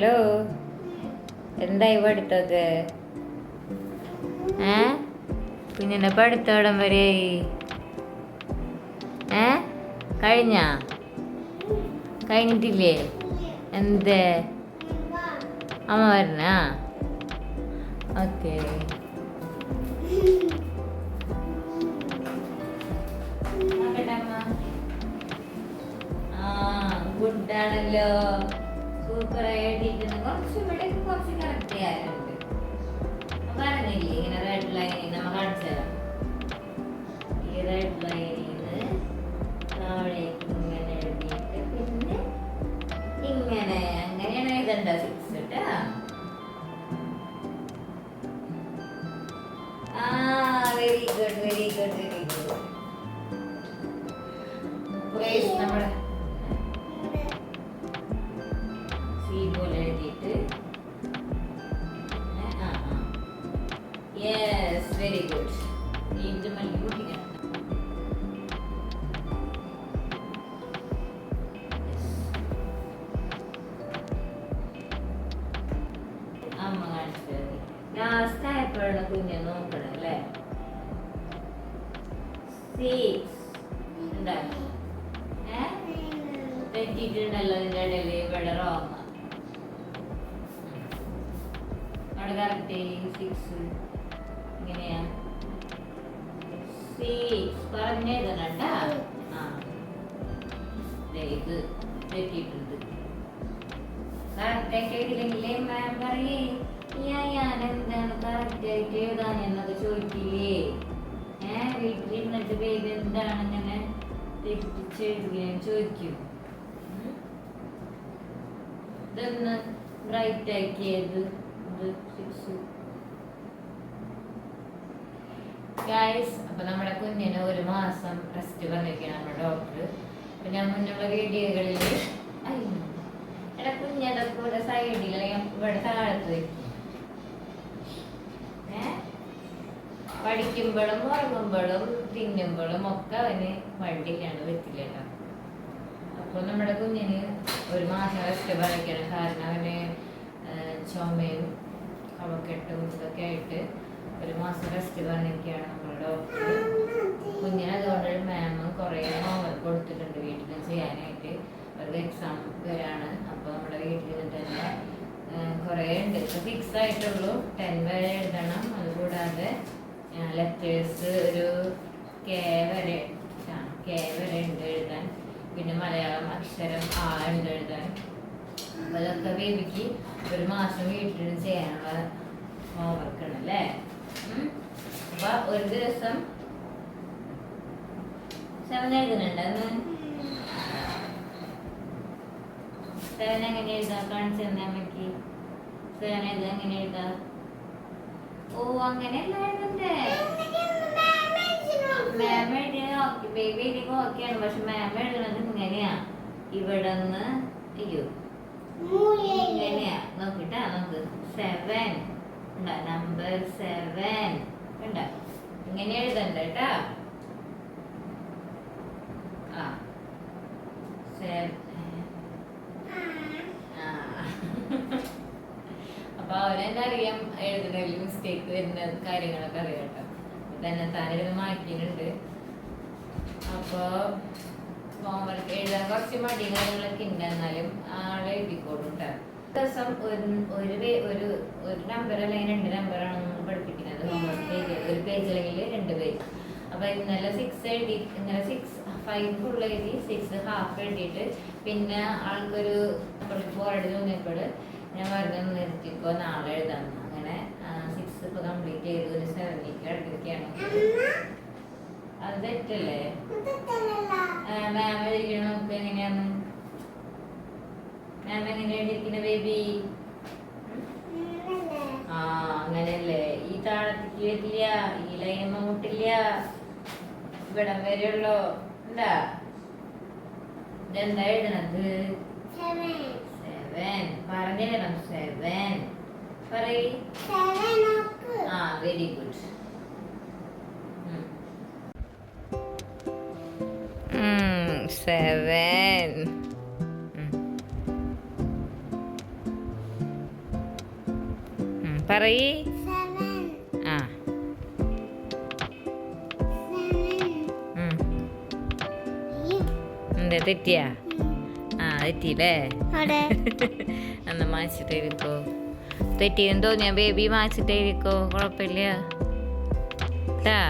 Hello എന്തായി പഠിത്തമൊക്കെ ഏ? കുഞ്ഞിന്റെ പഠിത്തം ഇടം വരെയായി ഏ? കഴിഞ്ഞ? കഴിഞ്ഞിട്ടില്ലേ? എന്തേ? അമ്മ വരണ? ഓക്കെ. ആ ഗുഡാണല്ലോ സൂപ്പർ ആയിട്ടിരിക്കുന്നു കുറച്ച് ഇവിടെ കുറച്ച് കറക്റ്റ് ചെയ്യാറുണ്ട് പറഞ്ഞില്ലേ ഇങ്ങനെ റെഡ് ലൈൻ നമ്മ കാണിച്ചുതരാം ഈ റെഡ് ലൈനിൽ നിന്ന് താഴേക്ക് ഇങ്ങനെ എഴുതിയിട്ട് പിന്നെ ഇങ്ങനെ അങ്ങനെയാണ് എഴുതണ്ട സിക്സ് കേട്ടാ very good very good yes very good ഇത് മല്ലി കുട്ടിക്കണം അമ്മ കാണിച്ചു ലാസ്റ്റ് ആയപ്പോഴാണ് കുഞ്ഞെ നോക്കണം അല്ലേ? സിക്സ് ഉണ്ടാക്കി. തെറ്റിയിട്ടുണ്ടല്ലോ ഇതിന്റെ ഇടയിൽ ഇവിടെ റോങ് അവിടെ കറക്റ്റ് സിക്സ് ഇങ്ങനെയാ സിക്സ് പറഞ്ഞേതണണ്ട ആ. ഇത് തെറ്റിയിട്ടുണ്ട്. കറക്റ്റ് ആയിട്ട് എഴുതില്ലെങ്കിലേ മാം പറയേ. ഞാൻ എന്താണ് കറക്റ്റ് ആയിട്ട് എഴുതാൻ എന്നൊക്കെ ചോദിക്കില്ലേ? ഏ വീട്ടിലിരുന്നിട്ട് ബേബി എന്താണ് ഇങ്ങനെ തെറ്റിച്ച് എഴുതുകയും ചോദിക്കും. ഇതൊന്ന് ബ്രൈറ്റ് ആക്കിയത് ഇത്? സിക്സ് ഗായ്സ് അപ്പൊ നമ്മുടെ കുഞ്ഞിന് ഒരു മാസം റെസ്റ്റ് പറഞ്ഞിരിക്കുകയാണ് നമ്മുടെ ഡോക്ടർ അപ്പൊ ഞാൻ മുന്നുള്ള വീഡിയോകളിൽ എടാ കുഞ്ഞതൊക്കെ ഇവിടെ സൈഡിൽ ഇവിടെ താഴത്ത് വെക്കും. ഏ? പഠിക്കുമ്പോഴും ഉറങ്ങുമ്പോഴും തിന്നുമ്പോഴും ഒക്കെ അവന് വണ്ടിയിലാണ് വെച്ചില്ല അപ്പൊ അപ്പോൾ നമ്മുടെ കുഞ്ഞിന് ഒരു മാസം റെസ്റ്റ് പറയിക്കണം കാരണം അവന് ചുമയും കവക്കെട്ടും ഇതൊക്കെ ആയിട്ട് ഒരു മാസം റെസ്റ്റ് പറഞ്ഞിരിക്കുകയാണ് നമ്മുടെ ഡോക്ടർ കുഞ്ഞിനെ അതുകൊണ്ട് മാമും കുറേ ഹോംവർക്ക് കൊടുത്തിട്ടുണ്ട് വീട്ടിൽ ചെയ്യാനായിട്ട്. അവർക്ക് എക്സാം വരാണ്. അപ്പോൾ നമ്മുടെ വീട്ടിൽ നിന്നിട്ട് തന്നെ കുറേ ഉണ്ട്. ഇപ്പോൾ സിക്സ് ആയിട്ടുള്ളൂ. ടെൻ വരെ എഴുതണം. അതുകൂടാതെ ലെറ്റേഴ്സ് ഒരു കെ വരെ കെ വരെ ഉണ്ട് എഴുതാൻ. പിന്നെ മലയാളം അക്ഷരം ആ ഉണ്ട് എഴുതാൻ. അപ്പോൾ അതൊക്കെ ബേബിക്ക് ഒരു മാസം വീട്ടിൽ ചെയ്യാനുള്ള ഹോംവർക്ക് ആണ് അല്ലേ. അപ്പൊ ഒരു ദിവസം സെവൻ എഴുതുന്നുണ്ട്. സെവൻ എങ്ങനെ എഴുതാ? കാണിച്ചു തന്നെ അമ്മയ്ക്ക് സെവൻ എഴുതാ എങ്ങനെ എഴുതാ? ഓ അങ്ങനെയല്ല എഴുതണ്ടേ? മാം ഓക്കെ ബേബി എഴുതിയത് ഓക്കെയാണ് പക്ഷെ മാം എഴുതുന്നത് ഇങ്ങനെയാ. ഇവിടെ നിന്ന് അയ്യോ. ഇങ്ങനെയാ. നോക്കിട്ടാ നമുക്ക് സെവൻ നമ്പർ സെവൻ കണ്ട ഇങ്ങനെ എഴുതണ്ട കേട്ടാ. ആ. അപ്പൊ അവനെന്നെ അറിയാം എഴുതുന്നതിൽ മിസ്റ്റേക്ക് വരുന്ന കാര്യങ്ങളൊക്കെ അറിയാം കേട്ടോ. തന്നെ താനിരുന്ന് മാറ്റിയിട്ടുണ്ട്. അപ്പൊ ഹോംവർക്ക് എഴുതാൻ കുറച്ച് മടിയും കാര്യങ്ങളൊക്കെ ഉണ്ട് എന്നാലും ആളെ എഴുതിക്കോളും കേട്ടോ. ദിവസം ഒരു ഒരു ഒരു ഒരു നമ്പർ അല്ലെങ്കിൽ രണ്ട് നമ്പറാണ് നമ്മൾ പഠിപ്പിക്കുന്നത് ഹോംവർക്ക് പേജ് ഒരു പേജ് അല്ലെങ്കിൽ രണ്ട് പേജ് അപ്പൊ ഇന്നലെ സിക്സ് എഴുതി ഇന്നലെ സിക്സ് ഫൈവ് ഫുൾ എഴുതി സിക്സ് ഹാഫ് എഴുതിയിട്ട് പിന്നെ ആൾക്കൊരു ബോർഡ് തോന്നിയപ്പോൾ ഞാൻ പറഞ്ഞു നിർത്തിക്കോ നാളെ എഴുതാം. അങ്ങനെ സിക്സ് ഇപ്പൊ കംപ്ലീറ്റ് ചെയ്തു. ഒരു സെവനിലേക്ക് അടുത്തിരിക്കുകയാണ് അത് തെറ്റല്ലേ? മാം എഴുതിക്കണം? എങ്ങനെയാണെന്ന് മാം എങ്ങനെയാണ് എഴുതിയിരിക്കുന്ന ബേബി ആ അങ്ങനെയല്ലേ ഈ താഴത്തേക്ക് വരില്ല ഈ ലൈനമ്മ മുട്ടില്ല. ഇവിടം വരെയുള്ളോ എന്താ ഇതെന്താ എഴുതണത് സെവൻ പറഞ്ഞു തരണം സെവൻ പറയ്. ആ വെരി ഗുഡ് സെവൻ പറയ് ആ. എന്താ തെറ്റിയാ? ആ തെറ്റിയില്ലേ? അന്ന് എന്നാ മാച്ചിട്ടിരിക്കോ തെറ്റിയെന്ന് തോന്നിയാ ബേബി മാച്ചിട്ടിരിക്കോ കുഴപ്പമില്ല. ട്ടാ.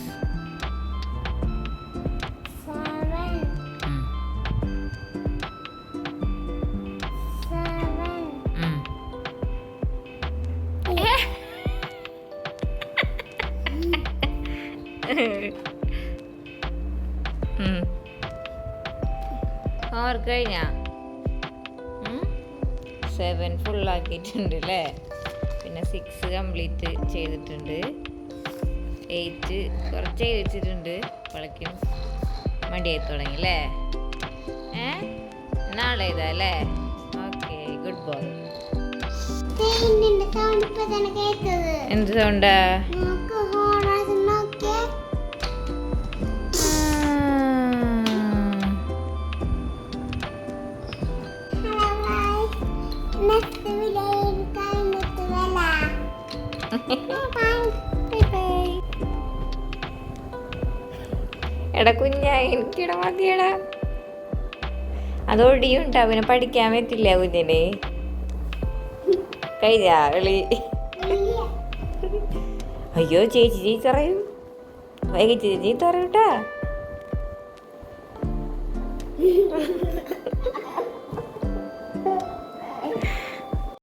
ഓർക്ക് കഴിഞ്ഞാ? സെവൻ ഫുള്ളാക്കിയിട്ടുണ്ട് അല്ലേ പിന്നെ സിക്സ് കംപ്ലീറ്റ് ചെയ്തിട്ടുണ്ട്. എയ്റ്റ് കുറച്ച് എഴുതിച്ചിട്ടുണ്ട് വിളക്കും മടിയായി തുടങ്ങി അല്ലേ ഏ? നാളെ ഇതാ അല്ലേ ഓക്കെ ഗുഡ് ബോയ് എന്ത് സൗണ്ടാ എടാ കുഞ്ഞാ എനിക്കിട മതിയടാ. അത് ഒടിയുണ്ടാ പിന്നെ പഠിക്കാൻ പറ്റില്ല കുഞ്ഞിനെ. കഴിഞ്ഞാ കളി അയ്യോ ചേച്ചി ചേച്ചി പറയും. വൈകി ചേച്ചി പറയൂട്ടാ